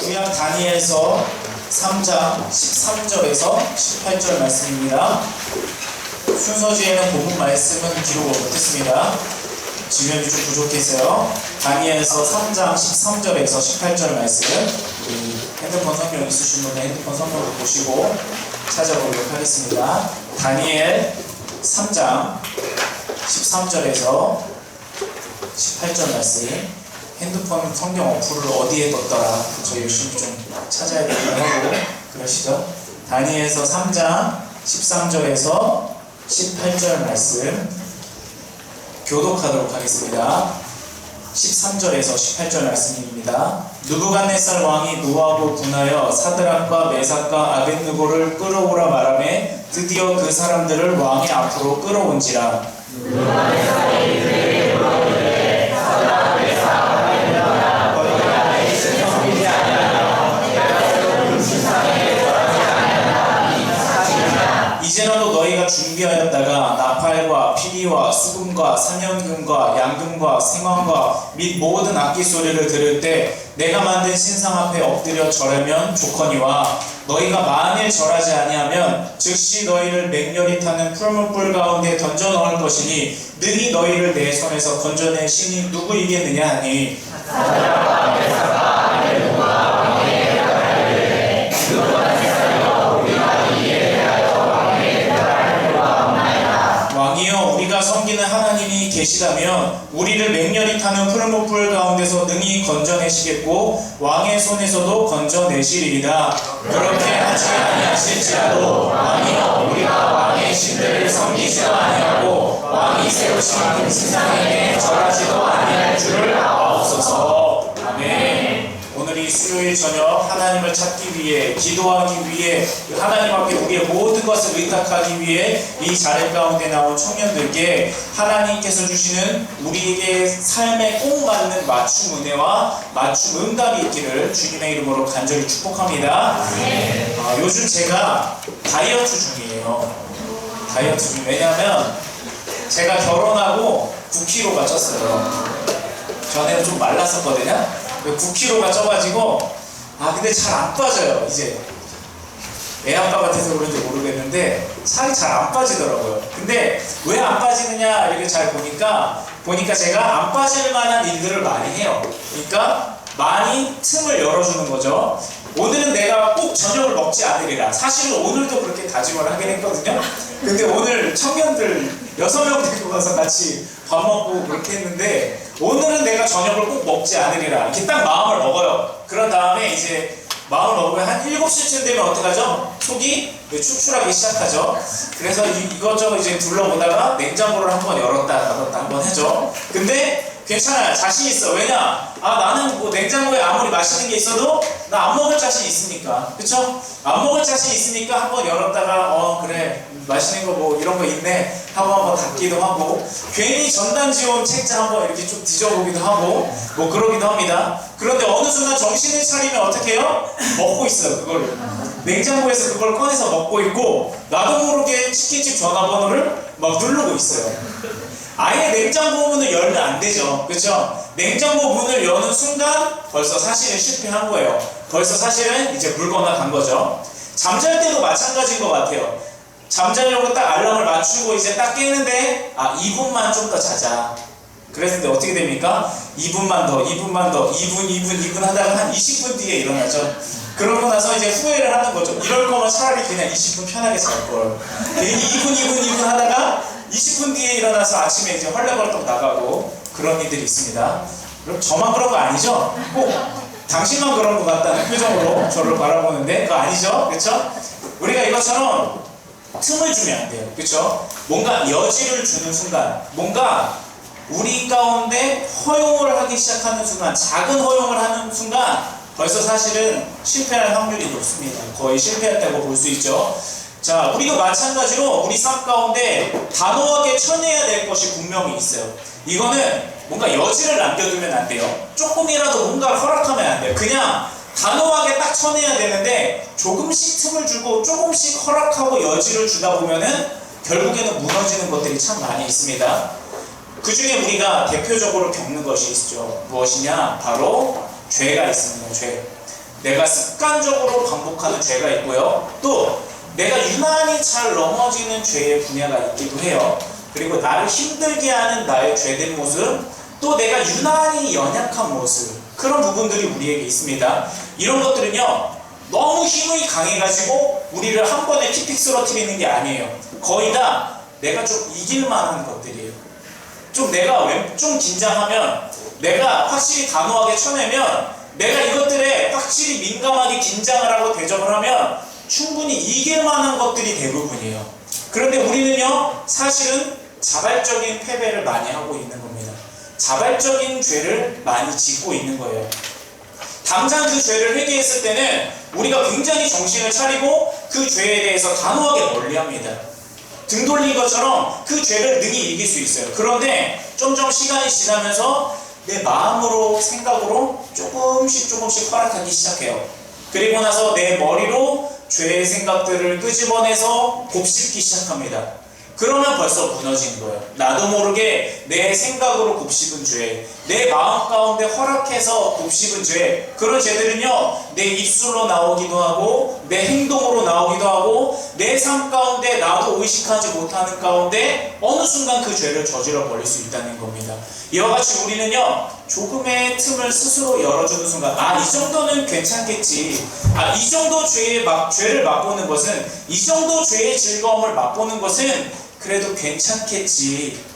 구약 다니엘서 3장 13절에서 18절 말씀입니다. 순서지에는 본문 말씀은 기록 못했습니다. 지면이 좀 부족해서요. 다니엘서 3장 13절에서 18절 말씀 핸드폰 성경 있으신 분은 핸드폰 성경을 보시고 찾아보도록 하겠습니다. 다니엘 3장 13절에서 18절 말씀. 핸드폰 성경 어플을 어디에 뒀더라? 저 열심히 좀 찾아야 되기도 하고 그러시죠? 다니엘서 3장 13절에서 18절 말씀 교독하도록 하겠습니다. 13절에서 18절 말씀입니다. 누부갓네살 왕이 노하고 분하여 사드락과 메삭과 아벤느고를 끌어오라 말하매 드디어 그 사람들을 왕의 앞으로 끌어온지라 이제라도 너희가 준비하였다가 나 피리와 수금과 사냥금과 양금과 생황과 및 모든 악기 소리를 들을 때 내가 만든 신상 앞에 엎드려 절하면 좋거니와 너희가 만일 절하지 아니하면 즉시 너희를 맹렬히 타는 풀무불 가운데 던져 넣을 것이니 능히 너희를 내 손에서 건져낸 신이 누구이겠느냐 하니 계시다면 우리를 맹렬히 타는 푸른 불 가운데서 능히 건져내시겠고 왕의 손에서도 건져내시리이다. 그렇게 하지 아니하실지라도 왕이여 우리가 왕의 신들을 섬기지도 아니하고 왕이 세우신 금 신상에게 절하지도 아니할 줄을 아옵소서 수요일 저녁 하나님을 찾기 위해 기도하기 위해 하나님 앞에 우리의 모든 것을 의탁하기 위해 이 자리 가운데 나온 청년들께 하나님께서 주시는 우리에게 삶에 꼭 맞는 맞춤 은혜와 맞춤 응답이 있기를 주님의 이름으로 간절히 축복합니다. 아, 요즘 제가 다이어트 중이에요. 다이어트 중 왜냐하면 제가 결혼하고 9kg가 쪘어요. 전에는 좀 말랐었거든요. 9kg가 쪄가지고 아 근데 잘 안 빠져요 이제 애 아빠 같아서 그런지 모르겠는데 살이 잘 안 빠지더라고요. 근데 왜 안 빠지느냐 이렇게 잘 보니까 보니까 제가 안 빠질 만한 일들을 많이 해요. 그러니까 많이 틈을 열어주는 거죠. 오늘은 내가 꼭 저녁을 먹지 않으리라. 사실은 오늘도 그렇게 다짐을 하긴 했거든요. 근데 오늘 청년들 여섯 명 데리고 가서 같이 밥 먹고 그렇게 했는데 오늘은 내가 저녁을 꼭 먹지 않으리라. 이렇게 딱 마음을 먹어요. 그런 다음에 이제 마음을 먹으면 한 7시쯤 되면 어떡하죠? 속이 축출하기 시작하죠. 그래서 이, 이것저것 이제 둘러보다가 냉장고를 한번 열었다 닫았다 한번 해죠. 근데 괜찮아요. 자신 있어. 왜냐? 아 나는 뭐 냉장고에 아무리 맛있는 게 있어도 나 안 먹을 자신 있으니까. 그쵸? 안 먹을 자신 있으니까 한번 열었다가 어 그래 맛있는 거 뭐 이런 거 있네 하고 한번 닫기도 하고 괜히 전단지 온 책장 한번 이렇게 좀 뒤져보기도 하고 뭐 그러기도 합니다. 그런데 어느 순간 정신을 차리면 어떻게 해요? 먹고 있어요 그거를. 냉장고에서 그걸 꺼내서 먹고 있고 나도 모르게 치킨집 전화번호를 막 누르고 있어요. 아예 냉장고 문을 열면 안 되죠. 그렇죠? 냉장고 문을 여는 순간 벌써 사실은 실패한 거예요. 벌써 사실은 이제 물거나 간 거죠. 잠잘 때도 마찬가지인 것 같아요. 잠자려고 딱 알람을 맞추고 이제 딱 깨는데 아 2분만 좀 더 자자. 그랬는데 어떻게 됩니까? 2분만 더, 2분만 더, 2분, 2분, 2분 하다가 한 20분 뒤에 일어나죠. 그러고 나서 이제 후회를 하는 거죠. 이럴 거면 차라리 그냥 20분 편하게 잘 걸. 괜히 2분, 2분, 2분 하다가 20분 뒤에 일어나서 아침에 이제 헐레벌떡 나가고 그런 일들이 있습니다. 그럼 저만 그런 거 아니죠? 꼭 당신만 그런 것 같다는 표정으로 저를 바라보는데 그거 아니죠? 그렇죠? 우리가 이것처럼 틈을 주면 안 돼요. 그렇죠? 뭔가 여지를 주는 순간, 뭔가 우리 가운데 허용을 하기 시작하는 순간, 작은 허용을 하는 순간 벌써 사실은 실패할 확률이 높습니다. 거의 실패했다고 볼 수 있죠. 자, 우리도 마찬가지로 우리 삶 가운데 단호하게 쳐내야 될 것이 분명히 있어요. 이거는 뭔가 여지를 남겨두면 안 돼요. 조금이라도 뭔가 허락하면 안 돼요. 그냥 단호하게 딱 쳐내야 되는데 조금씩 틈을 주고 조금씩 허락하고 여지를 주다 보면은 결국에는 무너지는 것들이 참 많이 있습니다. 그 중에 우리가 대표적으로 겪는 것이 있죠. 무엇이냐? 바로 죄가 있습니다. 죄. 내가 습관적으로 반복하는 죄가 있고요. 또 내가 유난히 잘 넘어지는 죄의 분야가 있기도 해요. 그리고 나를 힘들게 하는 나의 죄된 모습, 또 내가 유난히 연약한 모습, 그런 부분들이 우리에게 있습니다. 이런 것들은요, 너무 힘이 강해가지고 우리를 한 번에 픽픽 쓰러뜨리는 게 아니에요. 거의 다 내가 좀 이길 만한 것들이에요. 좀 내가 웬- 좀 긴장하면 내가 확실히 단호하게 쳐내면 내가 이것들에 확실히 민감하게 긴장을 하고 대접을 하면 충분히 이길 만한 것들이 대부분이에요. 그런데 우리는요, 사실은 자발적인 패배를 많이 하고 있는 겁니다. 자발적인 죄를 많이 짓고 있는 거예요. 당장 그 죄를 회개했을 때는 우리가 굉장히 정신을 차리고 그 죄에 대해서 단호하게 멀리합니다. 등 돌린 것처럼 그 죄를 능히 이길 수 있어요. 그런데 점점 시간이 지나면서 내 마음으로 생각으로 조금씩 조금씩 허락하기 시작해요. 그리고 나서 내 머리로 죄의 생각들을 끄집어내서 곱씹기 시작합니다. 그러면 벌써 무너지는 거예요. 나도 모르게 내 생각으로 곱씹은 죄, 내 마음 가운데 허락해서 곱씹은 죄, 그런 죄들은요, 내 입술로 나오기도 하고, 내 행동으로 나오기도 하고, 내 삶 가운데 나도 의식하지 못하는 가운데 어느 순간 그 죄를 저질러 버릴 수 있다는 겁니다. 이와 같이 우리는요, 조금의 틈을 스스로 열어주는 순간, 아, 이 정도는 괜찮겠지. 아, 이 정도 죄의 막, 죄를 맛보는 것은, 이 정도 죄의 즐거움을 맛보는 것은 그래도 괜찮겠지.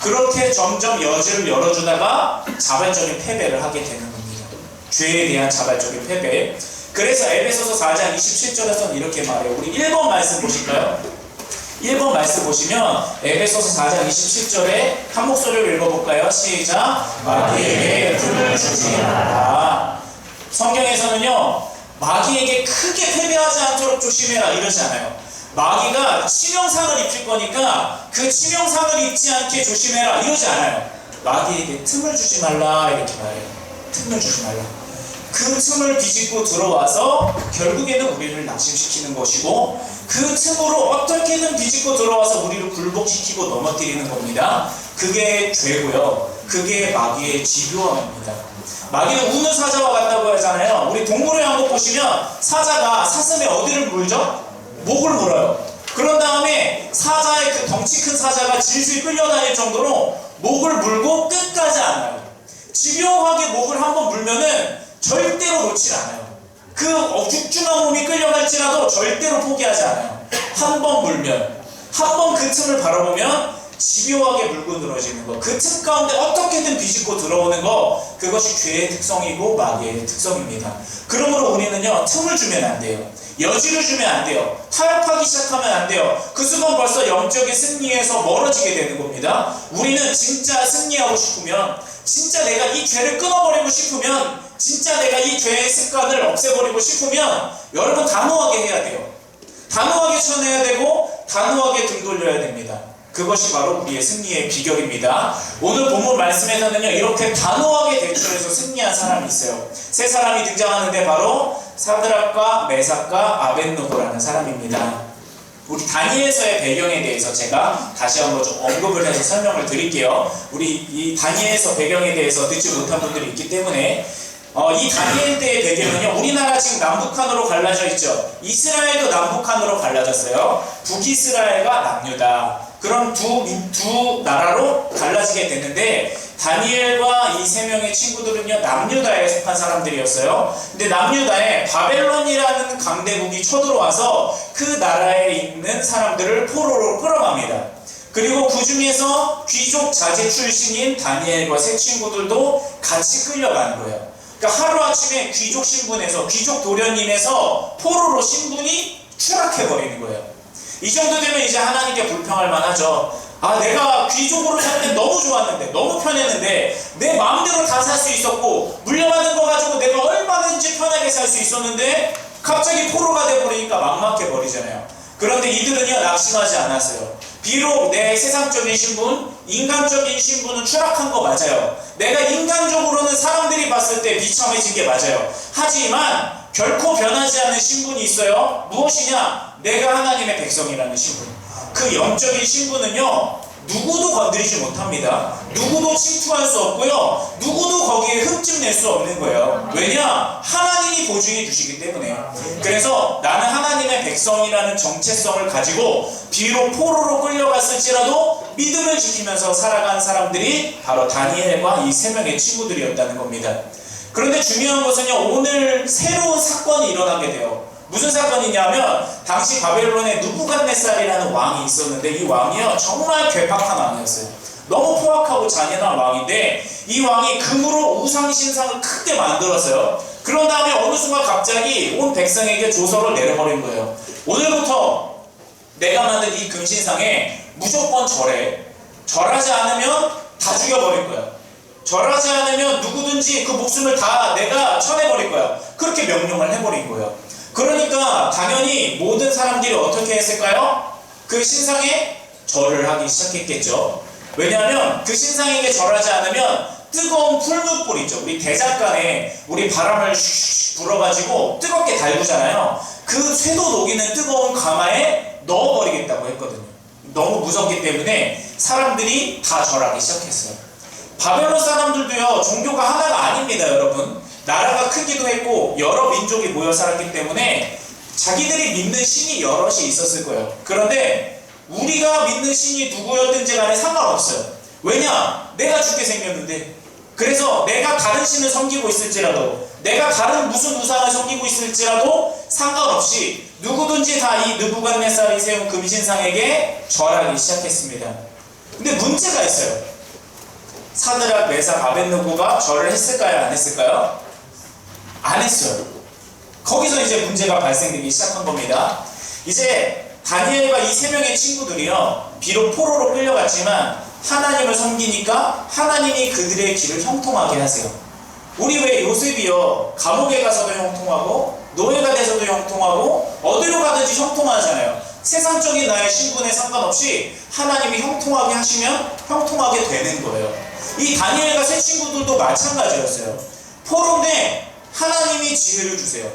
그렇게 점점 여지를 열어주다가 자발적인 패배를 하게 되는 겁니다. 죄에 대한 자발적인 패배. 그래서 에베소서 4장 27절에서는 이렇게 말해요. 우리 1번 말씀 보실까요? 1번 말씀 보시면 에베소서 4장 27절에 한 목소리로 읽어볼까요? 시작. 마귀에게 틈을 주지 마라. 성경에서는요, 마귀에게 크게 패배하지 않도록 조심해라 이러지 않아요. 마귀가 치명상을 입힐 거니까 그 치명상을 입지 않게 조심해라 이러지 않아요. 마귀에게 틈을 주지 말라 이렇게 말해요. 틈을 주지 말라. 그 틈을 비집고 들어와서 결국에는 우리를 낙심시키는 것이고 그 틈으로 어떻게든 비집고 들어와서 우리를 굴복시키고 넘어뜨리는 겁니다. 그게 죄고요. 그게 마귀의 집요함입니다. 마귀는 우는 사자와 같다고 하잖아요. 우리 동물의 왕국 보시면 사자가 사슴의 어디를 물죠? 목을 물어요. 그런 다음에 사자의 그 덩치 큰 사자가 질질 끌려다닐 정도로 목을 물고 끝까지 안아요. 집요하게 목을 한번 물면은 절대로 놓질 않아요. 그 육중한 몸이 끌려갈지라도 절대로 포기하지 않아요. 한 번 물면, 한 번 그 틈을 바라보면 집요하게 물고 늘어지는 거. 그 틈 가운데 어떻게든 비집고 들어오는 거. 그것이 죄의 특성이고 마귀의 특성입니다. 그러므로 우리는요, 틈을 주면 안 돼요. 여지를 주면 안 돼요. 타협하기 시작하면 안 돼요. 그 순간 벌써 영적인 승리에서 멀어지게 되는 겁니다. 우리는 진짜 승리하고 싶으면, 진짜 내가 이 죄를 끊어버리고 싶으면, 진짜 내가 이 죄의 습관을 없애버리고 싶으면, 여러분 단호하게 해야 돼요. 단호하게 쳐내야 되고, 단호하게 등 돌려야 됩니다. 그것이 바로 우리의 승리의 비결입니다. 오늘 본문 말씀에서는요, 이렇게 단호하게 대처해서 승리한 사람이 있어요. 세 사람이 등장하는데 바로 사드락과 메삭과 아벤노고라는 사람입니다. 우리 다니엘서의 배경에 대해서 제가 다시 한번 좀 언급을 해서 설명을 드릴게요. 우리 이 다니엘서 배경에 대해서 듣지 못한 분들이 있기 때문에 어, 이 다니엘 때의 배경은요, 우리나라 지금 남북한으로 갈라져 있죠. 이스라엘도 남북한으로 갈라졌어요. 북이스라엘과 남유다. 그런 두, 민- 두 나라로 갈라지게 됐는데, 다니엘과 이 세 명의 친구들은요, 남유다에 속한 사람들이었어요. 근데 남유다에 바벨론이라는 강대국이 쳐들어와서 그 나라에 있는 사람들을 포로로 끌어갑니다. 그리고 그 중에서 귀족 자제 출신인 다니엘과 세 친구들도 같이 끌려가는 거예요. 그러니까 하루아침에 귀족 신분에서 귀족 도련님에서 포로로 신분이 추락해버리는 거예요. 이 정도 되면 이제 하나님께 불평할 만하죠. 아, 내가 귀족으로 살 때 너무 좋았는데, 너무 편했는데, 내 마음대로 다 살 수 있었고, 물려받은 거 가지고 내가 얼마든지 편하게 살 수 있었는데, 갑자기 포로가 돼버리니까 막막해 버리잖아요. 그런데 이들은요, 낙심하지 않았어요. 비록 내 세상적인 신분, 인간적인 신분은 추락한 거 맞아요. 내가 인간적으로는 사람들이 봤을 때 비참해진 게 맞아요. 하지만 결코 변하지 않는 신분이 있어요. 무엇이냐? 내가 하나님의 백성이라는 신분. 그 영적인 신분은요, 누구도 건드리지 못합니다. 누구도 침투할 수 없고요. 누구도 거기에 흠집 낼 수 없는 거예요. 왜냐? 하나님이 보증해 주시기 때문에. 그래서 나는 하나님의 백성이라는 정체성을 가지고 비록 포로로 끌려갔을지라도 믿음을 지키면서 살아간 사람들이 바로 다니엘과 이 세 명의 친구들이었다는 겁니다. 그런데 중요한 것은요, 오늘 새로운 사건이 일어나게 돼요. 무슨 사건이냐면 당시 바벨론에 누부갓네살이라는 왕이 있었는데 이 왕이요 정말 괴팍한 왕이었어요. 너무 포악하고 잔인한 왕인데 이 왕이 금으로 우상 신상을 크게 만들었어요. 그런 다음에 어느 순간 갑자기 온 백성에게 조서를 내려버린 거예요. 오늘부터 내가 만든 이 금신상에 무조건 절해. 절하지 않으면 다 죽여버릴 거야. 절하지 않으면 누구든지 그 목숨을 다 내가 쳐내버릴 거야. 그렇게 명령을 해버린 거예요. 그러니까 당연히 모든 사람들이 어떻게 했을까요? 그 신상에 절을 하기 시작했겠죠. 왜냐하면 그 신상에게 절하지 않으면 뜨거운 풀무불 있죠. 우리 대작간에 우리 바람을 슉 불어가지고 뜨겁게 달구잖아요. 그 쇠도 녹이는 뜨거운 가마에 넣어버리겠다고 했거든요. 너무 무섭기 때문에 사람들이 다 절하기 시작했어요. 바벨론 사람들도요, 종교가 하나가 아닙니다, 여러분. 나라가 크기도 했고, 여러 민족이 모여 살았기 때문에 자기들이 믿는 신이 여럿이 있었을 거예요. 그런데 우리가 믿는 신이 누구였든지 간에 상관없어요. 왜냐? 내가 죽게 생겼는데. 그래서 내가 다른 신을 섬기고 있을지라도, 내가 다른 무슨 우상을 섬기고 있을지라도 상관없이 누구든지 다 이 느부갓네살이 세운 금신상에게 절하기 시작했습니다. 근데 문제가 있어요. 사드락, 메삭, 아벤누고가 절을 했을까요? 안 했을까요? 안 했어요. 거기서 이제 문제가 발생되기 시작한 겁니다. 이제 다니엘과 이 세 명의 친구들이요, 비록 포로로 끌려갔지만 하나님을 섬기니까 하나님이 그들의 길을 형통하게 하세요. 우리 왜 요셉이요, 감옥에 가서도 형통하고 노예가 돼서도 형통하고 어디로 가든지 형통하잖아요. 세상적인 나의 신분에 상관없이 하나님이 형통하게 하시면 형통하게 되는 거예요. 이 다니엘과 세 친구들도 마찬가지였어요. 포로인데 하나님이 지혜를 주세요.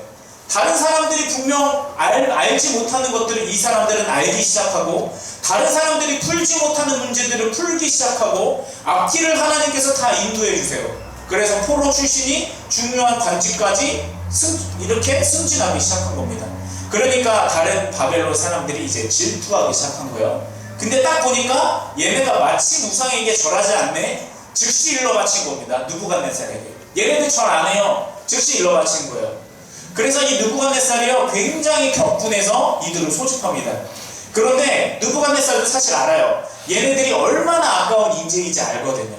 다른 사람들이 분명 알, 알지 못하는 것들을 이 사람들은 알기 시작하고 다른 사람들이 풀지 못하는 문제들을 풀기 시작하고 앞길을 하나님께서 다 인도해 주세요. 그래서 포로 출신이 중요한 관직까지 승, 이렇게 승진하기 시작한 겁니다. 그러니까 다른 바벨론 사람들이 이제 질투하기 시작한 거예요. 근데 딱 보니까 얘네가 마침 우상에게 절하지 않네. 즉시 일러 바친 겁니다. 누구갓네살에게. 얘네들 절 안 해요. 즉시 일러 바친 거예요. 그래서 이 느부갓네살이요 굉장히 격분해서 이들을 소집합니다. 그런데 느부갓네살도 사실 알아요. 얘네들이 얼마나 아까운 인재인지 알거든요.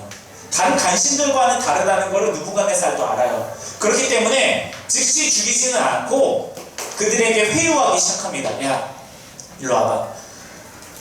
다른 간신들과는 다르다는 것을 느부갓네살도 알아요. 그렇기 때문에 즉시 죽이지는 않고 그들에게 회유하기 시작합니다. 야, 일로 와봐.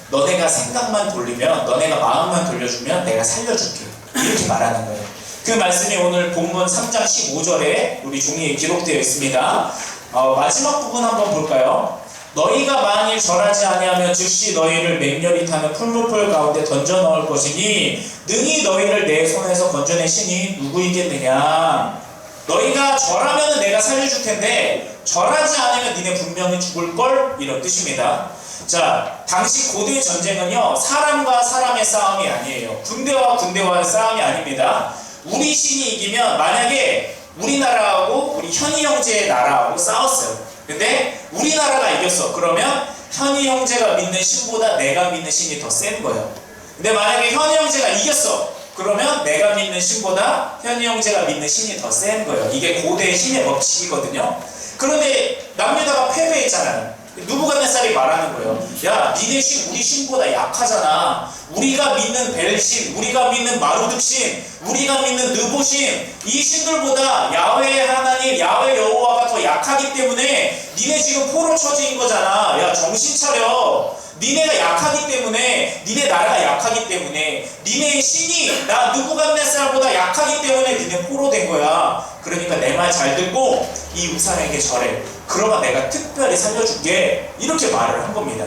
너네가 생각만 돌리면, 너네가 마음만 돌려주면 내가 살려줄게. 이렇게 말하는 거예요. 그 말씀이 오늘 본문 3장 15절에 우리 종이에 기록되어 있습니다. 어, 마지막 부분 한번 볼까요? 너희가 만일 절하지 아니하면 즉시 너희를 맹렬히 타는 풀무풀 가운데 던져 넣을 것이니 능히 너희를 내 손에서 건져내시니 누구이겠느냐 너희가 절하면 내가 살려줄 텐데 절하지 않으면 니네 분명히 죽을 걸 이런 뜻입니다. 자, 당시 고대 전쟁은요 사람과 사람의 싸움이 아니에요. 군대와 군대와의 싸움이 아닙니다. 우리 신이 이기면 만약에 우리나라하고 우리 현이 형제의 나라하고 싸웠어요. 근데 우리나라가 이겼어. 그러면 현이 형제가 믿는 신보다 내가 믿는 신이 더 센 거예요. 근데 만약에 현이 형제가 이겼어. 그러면 내가 믿는 신보다 현이 형제가 믿는 신이 더 센 거예요. 이게 고대의 신의 법칙이거든요. 그런데 남유다가 패배했잖아요. 누부갓네살이 말하는 거예요. 야, 니네 신 우리 신보다 약하잖아. 우리가 믿는 벨신, 우리가 믿는 마루득신, 우리가 믿는 느보신 이 신들보다 야외 하나님, 야외 여호와가 더 약하기 때문에 니네 지금 포로 처지인 거잖아. 야, 정신 차려. 니네가 약하기 때문에 니네 나라가 약하기 때문에 니네의 신이 나 누구갓네살보다 약하기 때문에 니네 포로 된 거야. 그러니까 내 말 잘 듣고 이 우상에게 절해. 그러면 내가 특별히 살려줄게. 이렇게 말을 한 겁니다.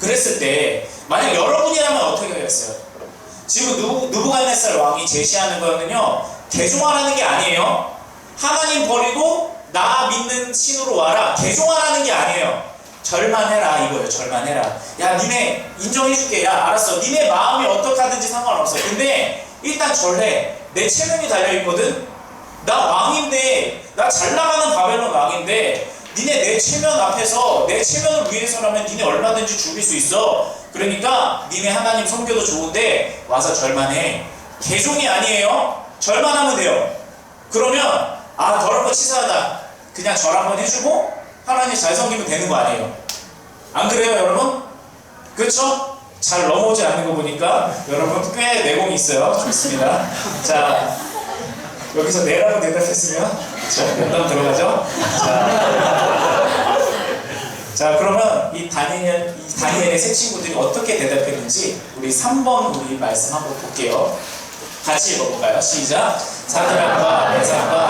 그랬을 때 만약 여러분이라면 어떻게 하겠어요? 지금 누부, 누부갓네살 왕이 제시하는 거는요 개종하라는 게 아니에요. 하나님 버리고 나 믿는 신으로 와라. 개종하라는 게 아니에요. 절만해라 이거예요. 절만해라. 야, 니네 인정해줄게. 야, 알았어. 니네 마음이 어떡하든지 상관없어. 근데 일단 절해. 내 체면이 달려있거든? 나 왕인데, 나 잘 나가는 바벨론 왕인데, 니네 내 체면 앞에서, 내 체면을 위해서라면 니네 얼마든지 죽일 수 있어. 그러니까 니네 하나님 섬겨도 좋은데, 와서 절만해. 개종이 아니에요. 절만하면 돼요. 그러면, 아, 거 치사하다. 그냥 절 한번 해주고, 하나님 잘 섬기면 되는 거 아니에요. 안 그래요, 여러분? 그렇죠? 잘 넘어오지 않는 거 보니까 여러분 꽤 내공이 있어요. 좋습니다. 자, 여기서 네라고 대답했으면 자, 몇단 들어가죠? 자, 자, 그러면 이 다니엘, 이 다니엘의 세 친구들이 어떻게 대답했는지 우리 3번 우리 말씀 한번 볼게요. 같이 읽어볼까요? 시작. 사드락과 메삭과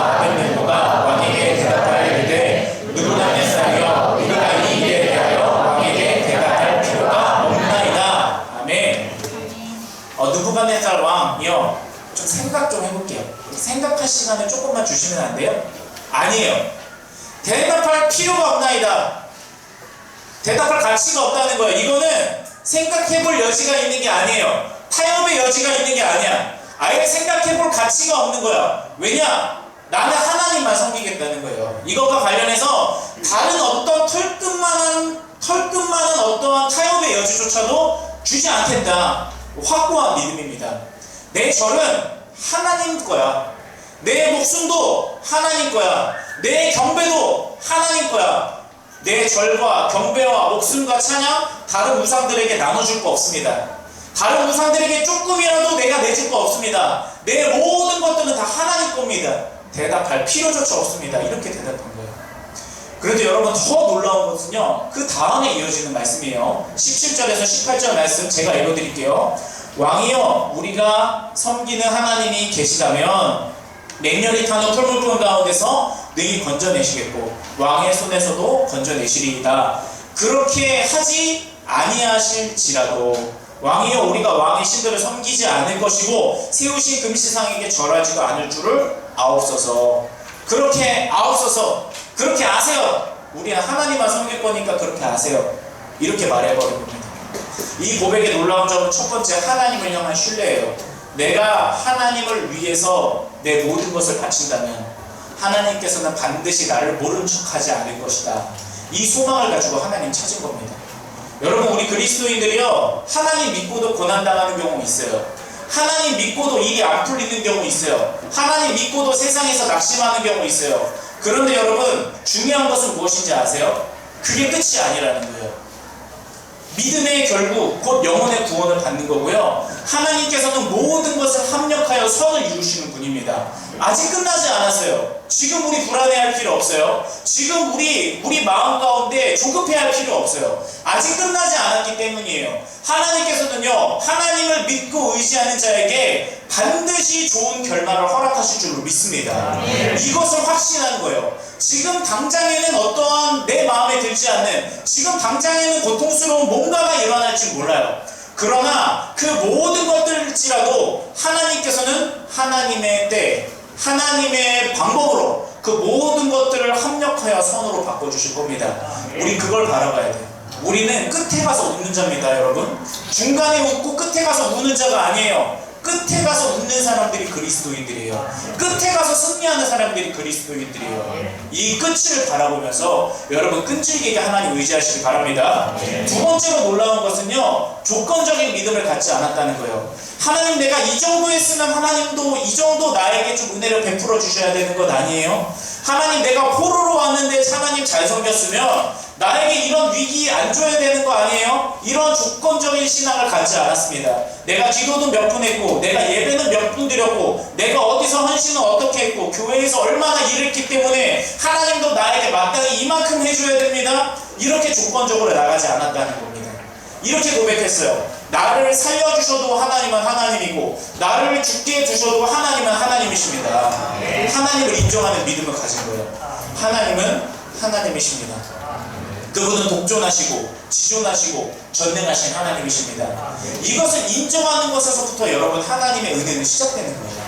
거예요. 이거는 생각해볼 여지가 있는 게 아니에요. 타협의 여지가 있는 게 아니야. 아예 생각해볼 가치가 없는 거야. 왜냐? 나는 하나님만 섬기겠다는 거예요. 이것과 관련해서 다른 어떤 털끝만한 털끝만한 어떠한 타협의 여지조차도 주지 않겠다. 확고한 믿음입니다. 내 절은 하나님 거야. 내 목숨도 하나님 거야. 내 경배도 하나님 거야. 내 절과 경배와 목숨과 찬양 다른 우상들에게 나눠줄 거 없습니다. 다른 우상들에게 조금이라도 내가 내줄 거 없습니다. 내 모든 것들은 다 하나님 겁니다. 대답할 필요조차 없습니다. 이렇게 대답한 거예요. 그런데 여러분 더 놀라운 것은요. 그 다음에 이어지는 말씀이에요. 17절에서 18절 말씀 제가 읽어드릴게요. 왕이여 우리가 섬기는 하나님이 계시다면 맹렬히 타는 풀물품 가운데서 능히 건져내시겠고 왕의 손에서도 건져내시리이다. 그렇게 하지 아니하실지라도 왕이여 우리가 왕의 신들을 섬기지 않을 것이고 세우신 금시상에게 절하지도 않을 줄을 아옵소서. 그렇게 아옵소서. 그렇게 아세요. 우리는 하나님만 섬길 거니까 그렇게 아세요. 이렇게 말해버린 겁니다. 이 고백의 놀라운 점은 첫 번째 하나님을 향한 신뢰예요. 내가 하나님을 위해서 내 모든 것을 바친다면 하나님께서는 반드시 나를 모른 척하지 않을 것이다. 이 소망을 가지고 하나님 찾은 겁니다. 여러분 우리 그리스도인들이요 하나님 믿고도 고난 당하는 경우 있어요. 하나님 믿고도 일이 안 풀리는 경우 있어요. 하나님 믿고도 세상에서 낙심하는 경우 있어요. 그런데 여러분 중요한 것은 무엇인지 아세요? 그게 끝이 아니라는 거예요. 믿음의 결국 곧 영혼의 구원을 받는 거고요. 하나님께서는 모든 것을 합력하여 선을 이루시는 분입니다. 아직 끝나지 않았어요. 지금 우리 불안해할 필요 없어요. 지금 우리 우리 마음 가운데 조급해할 필요 없어요. 아직 끝나지 않았기 때문이에요. 하나님께서는요 하나님을 믿고 의지하는 자에게 반드시 좋은 결말을 허락하실 줄로 믿습니다. 이것을 확신하는 거예요. 지금 당장에는 어떠한 내 마음에 들지 않는 지금 당장에는 고통스러운 뭔가가 일어날지 몰라요. 그러나 그 모든 것들일지라도 하나님께서는 하나님의 때, 하나님의 방법으로 그 모든 것들을 합력하여 선으로 바꿔주실 겁니다. 우리 그걸 바라봐야 돼요. 우리는 끝에 가서 웃는 자입니다, 여러분. 중간에 웃고 끝에 가서 우는 자가 아니에요. 끝에 가서 웃는 사람들이 그리스도인들이에요. 끝에 가서 승리하는 사람들이 그리스도인들이에요. 이 끝을 바라보면서 여러분 끈질기게 하나님 의지하시기 바랍니다. 두 번째로 놀라운 것은요, 조건적인 믿음을 갖지 않았다는 거예요. 하나님 내가 이 정도 했으면 하나님도 이 정도 나에게 좀 은혜를 베풀어 주셔야 되는 것 아니에요? 하나님 내가 포로로 왔는데 하나님 잘 섬겼으면 나에게 이런 위기 안 줘야 되는 거 아니에요? 이런 조건적인 신앙을 갖지 않았습니다. 내가 기도도 몇분 했고, 내가 예배는 몇 분 드렸고, 내가 어디서 헌신은 어떻게 했고, 교회에서 얼마나 일했기 때문에 하나님도 나에게 마땅히 이만큼 해줘야 됩니다. 이렇게 조건적으로 나가지 않았다는 겁니다. 이렇게 고백했어요. 나를 살려주셔도 하나님은 하나님이고, 나를 죽게 두셔도 하나님은 하나님이십니다. 하나님을 인정하는 믿음을 가진 거예요. 하나님은 하나님이십니다. 그분은 독존하시고 지존하시고 전능하신 하나님이십니다. 이것을 인정하는 것에서부터 여러분 하나님의 은혜는 시작되는 거예요.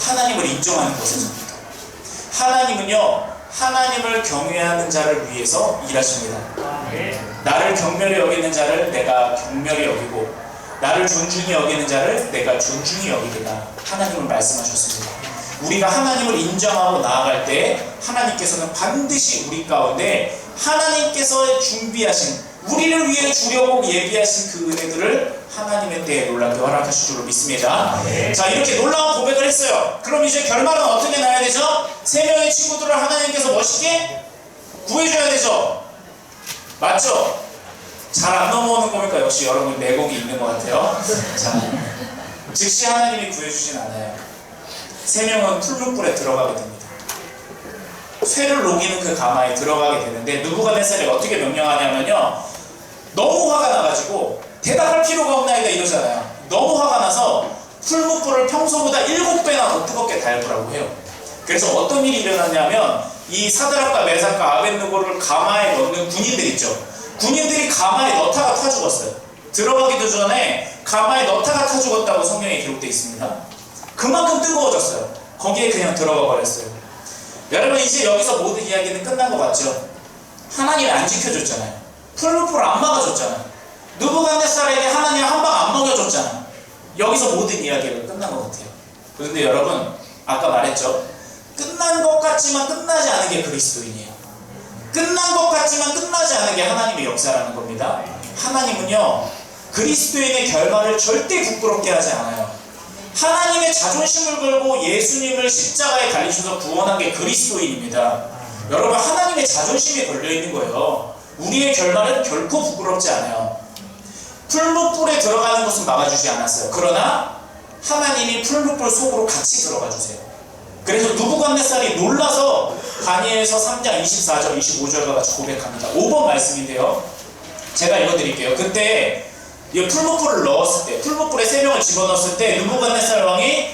하나님을 인정하는 것에서부터. 하나님은요 하나님을 경외하는 자를 위해서 일하십니다. 나를 경멸히 여기는 자를 내가 경멸히 여기고 나를 존중히 여기는 자를 내가 존중히 여기리라 하나님은 말씀하셨습니다. 우리가 하나님을 인정하고 나아갈 때 하나님께서는 반드시 우리 가운데 하나님께서 준비하신 우리를 위해 주려고 예비하신 그 은혜들을 하나님의 때에 놀랍게 허락하실 줄로 믿습니다. 자 이렇게 놀라운 고백을 했어요. 그럼 이제 결말은 어떻게 나야 되죠? 세 명의 친구들을 하나님께서 멋있게 구해줘야 되죠. 맞죠? 잘 안 넘어오는 겁니까? 역시 여러분 내공이 있는 것 같아요. 자, 즉시 하나님이 구해주진 않아요. 세 명은 풀무불에 들어가게 됩니다. 쇠를 녹이는 그 가마에 들어가게 되는데 누부갓네살이 어떻게 명령하냐면요. 너무 화가 나가지고 대답할 필요가 없나이다 이러잖아요. 너무 화가 나서 풀무불을 평소보다 일곱 배나 더 뜨겁게 달구라고 해요. 그래서 어떤 일이 일어났냐면 이 사드락과 메삭과 아벤누고를 가마에 넣는 군인들 있죠. 군인들이 가마에 넣다가 타 죽었어요. 들어가기도 전에 가마에 넣다가 타 죽었다고 성경에 기록되어 있습니다. 그만큼 뜨거워졌어요. 거기에 그냥 들어가 버렸어요. 여러분 이제 여기서 모든 이야기는 끝난 것 같죠? 하나님이 안 지켜줬잖아요. 풀무풀 안 막아줬잖아요. 누부갓네살에게 하나님 한 방 안 먹여줬잖아요. 여기서 모든 이야기가 끝난 것 같아요. 그런데 여러분 아까 말했죠? 끝난 것 같지만 끝나지 않은 게 그리스도인이에요. 끝난 것 같지만 끝나지 않은 게 하나님의 역사라는 겁니다. 하나님은요 그리스도인의 결말을 절대 부끄럽게 하지 않아요. 하나님의 자존심을 걸고 예수님을 십자가에 달리셔서 구원한 게 그리스도인입니다. 여러분 하나님의 자존심이 걸려 있는 거예요. 우리의 결말은 결코 부끄럽지 않아요. 풀무불에 들어가는 것은 막아주지 않았어요. 그러나 하나님이 풀무불 속으로 같이 들어가 주세요. 그래서 누부갓네살이 놀라서 다니엘서 3장 24절 25절과 같이 고백합니다. 5번 말씀인데요. 제가 읽어드릴게요. 그때 이 풀무불을 넣었을 때, 풀무불에 세 명을 집어넣었을 때 누부갓네살 왕이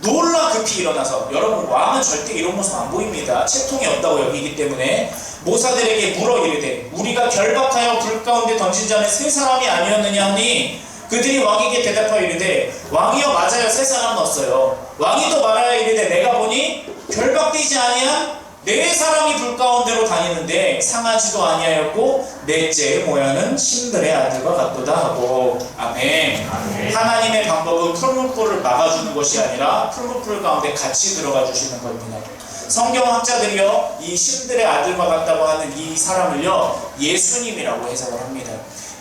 놀라 급히 일어나서 여러분 왕은 절대 이런 모습 안 보입니다. 채통이 없다고 여기기 때문에 모사들에게 물어 이르되 우리가 결박하여 불 가운데 던진 자는 세 사람이 아니었느냐 하니 그들이 왕에게 대답하여 이르되 왕이여 맞아요 세 사람은 없어요. 왕이 또 말하여 이르되 내가 보니 결박되지 아니한 네 사람이 불 가운데로 다니는데 상하지도 아니하였고 넷째 모양은 신들의 아들과 같도다 하고 아멘. 하나님의 방법은 풀무불을 막아주는 것이 아니라 풀무불 가운데 같이 들어가 주시는 겁니다. 성경학자들이요 이 신들의 아들과 같다고 하는 이 사람을요 예수님이라고 해석을 합니다.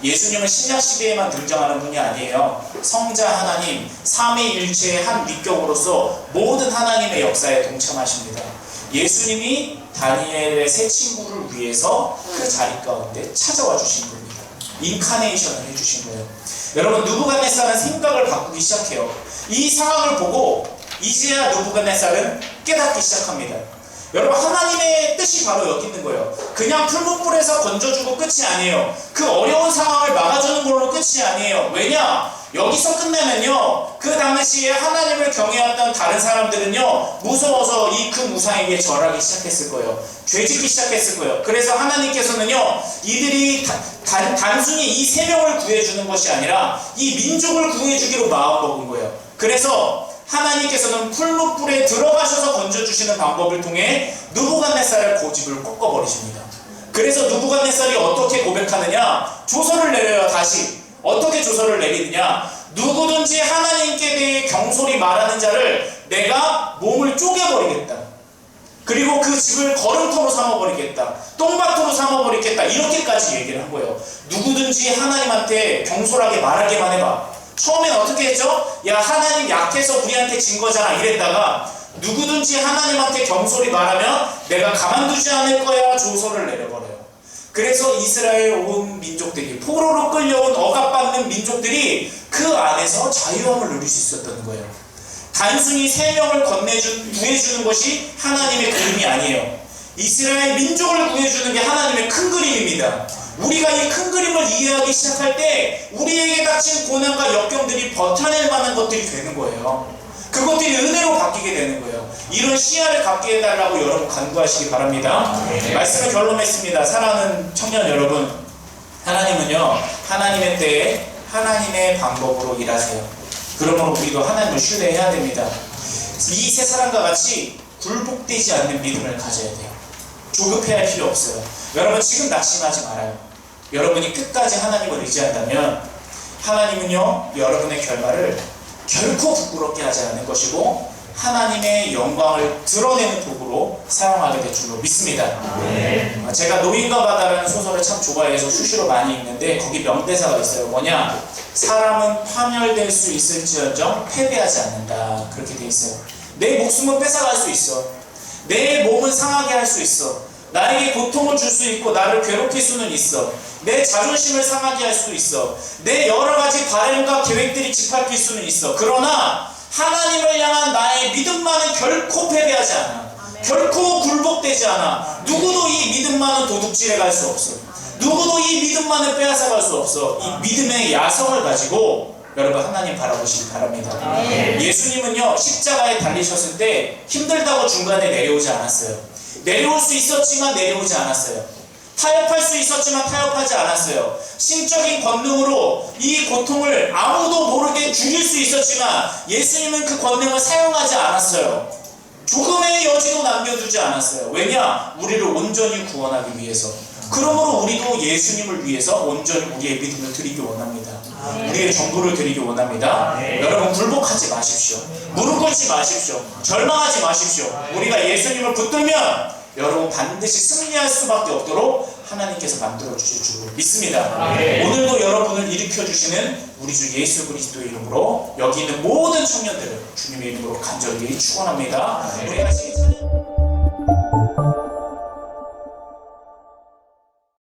예수님은 신약 시대에만 등장하는 분이 아니에요. 성자 하나님, 삼위일체의 한 위격으로서 모든 하나님의 역사에 동참하십니다. 예수님이 다니엘의 세 친구를 위해서 그 자리 가운데 찾아와 주신 겁니다. 인카네이션을 해주신 거예요. 여러분 누부갓네살은 생각을 바꾸기 시작해요. 이 상황을 보고 이제야 누부갓네살은 깨닫기 시작합니다. 여러분 하나님의 뜻이 바로 여기 있는 거예요. 그냥 풀무불에서 건져주고 끝이 아니에요. 그 어려운 상황을 막아주는 걸로 끝이 아니에요. 왜냐? 여기서 끝내면요. 그 당시에 하나님을 경외했던 다른 사람들은요. 무서워서 이 큰 우상에게 절하기 시작했을 거예요. 죄짓기 시작했을 거예요. 그래서 하나님께서는요. 이들이 다, 단, 단순히 이 세 명을 구해주는 것이 아니라 이 민족을 구해주기로 마음먹은 거예요. 그래서 하나님께서는 풀무불에 들어가셔서 건져주시는 방법을 통해 누부갓네살의 고집을 꺾어버리십니다. 그래서 누부갓네살이 어떻게 고백하느냐? 조서를 내려요 다시. 어떻게 조서를 내리느냐? 누구든지 하나님께 대해 경솔히 말하는 자를 내가 몸을 쪼개버리겠다. 그리고 그 집을 걸음터로 삼아버리겠다. 똥밭으로 삼아버리겠다. 이렇게까지 얘기를 한 거예요. 누구든지 하나님한테 경솔하게 말하기만 해봐. 처음엔 어떻게 했죠? 야 하나님 약해서 우리한테 진 거잖아 이랬다가 누구든지 하나님한테 경솔히 말하면 내가 가만두지 않을 거야 조서를 내려버려요. 그래서 이스라엘 온 민족들이 포로로 끌려온 억압받는 민족들이 그 안에서 자유함을 누릴 수 있었던 거예요. 단순히 세 명을 건네주 구해주는 것이 하나님의 그림이 아니에요. 이스라엘 민족을 구해주는 게 하나님의 큰 그림입니다. 우리가 이 큰 그림을 이해하기 시작할 때 우리에게 닥친 고난과 역경들이 버텨낼 만한 것들이 되는 거예요. 그것들이 은혜로 바뀌게 되는 거예요. 이런 시야를 갖게 해달라고 여러분 간구하시기 바랍니다. 말씀을 결론했습니다. 사랑하는 청년 여러분, 하나님은요, 하나님의 때에 하나님의 방법으로 일하세요. 그러므로 우리도 하나님을 신뢰해야 됩니다. 이 세 사람과 같이 굴복되지 않는 믿음을 가져야 돼요. 조급해할 필요 없어요. 여러분 지금 낙심하지 말아요. 여러분이 끝까지 하나님을 의지한다면 하나님은요 여러분의 결말을 결코 부끄럽게 하지 않을 것이고 하나님의 영광을 드러내는 도구로 사용하게 될 줄로 믿습니다. 아, 제가 노인과 바다라는 소설을 참 좋아해서 수시로 많이 읽는데 거기 명대사가 있어요. 뭐냐? 사람은 파멸될 수 있을지언정 패배하지 않는다. 그렇게 돼 있어요. 내 목숨은 뺏어갈 수 있어. 내 몸은 상하게 할 수 있어. 나에게 고통을 줄 수 있고 나를 괴롭힐 수는 있어. 내 자존심을 상하게 할 수도 있어. 내 여러 가지 바램과 계획들이 짓밟힐 수는 있어. 그러나 하나님을 향한 나의 믿음만은 결코 패배하지 않아. 결코 굴복되지 않아. 누구도 이 믿음만은 도둑질해 갈 수 없어. 누구도 이 믿음만을 빼앗아 갈 수 없어. 이 믿음의 야성을 가지고 여러분 하나님 바라보시기 바랍니다. 예수님은요 십자가에 달리셨을 때 힘들다고 중간에 내려오지 않았어요. 내려올 수 있었지만 내려오지 않았어요. 타협할 수 있었지만 타협하지 않았어요. 신적인 권능으로 이 고통을 아무도 모르게 죽일 수 있었지만 예수님은 그 권능을 사용하지 않았어요. 조금의 여지도 남겨두지 않았어요. 왜냐? 우리를 온전히 구원하기 위해서. 그러므로 우리도 예수님을 위해서 온전히 우리의 믿음을 드리기 원합니다. 우리의 전부를 드리기 원합니다. 여러분 굴복하지 마십시오. 무릎 꿇지 마십시오. 절망하지 마십시오. 우리가 예수님을 붙들면 여러분 반드시 승리할 수밖에 없도록 하나님께서 만들어 주실 줄 믿습니다. 오늘도 여러분을 일으켜 주시는 우리 주 예수 그리스도의 이름으로 여기 있는 모든 청년들을 주님의 이름으로 간절히 축원합니다. 우리 같이 찬양-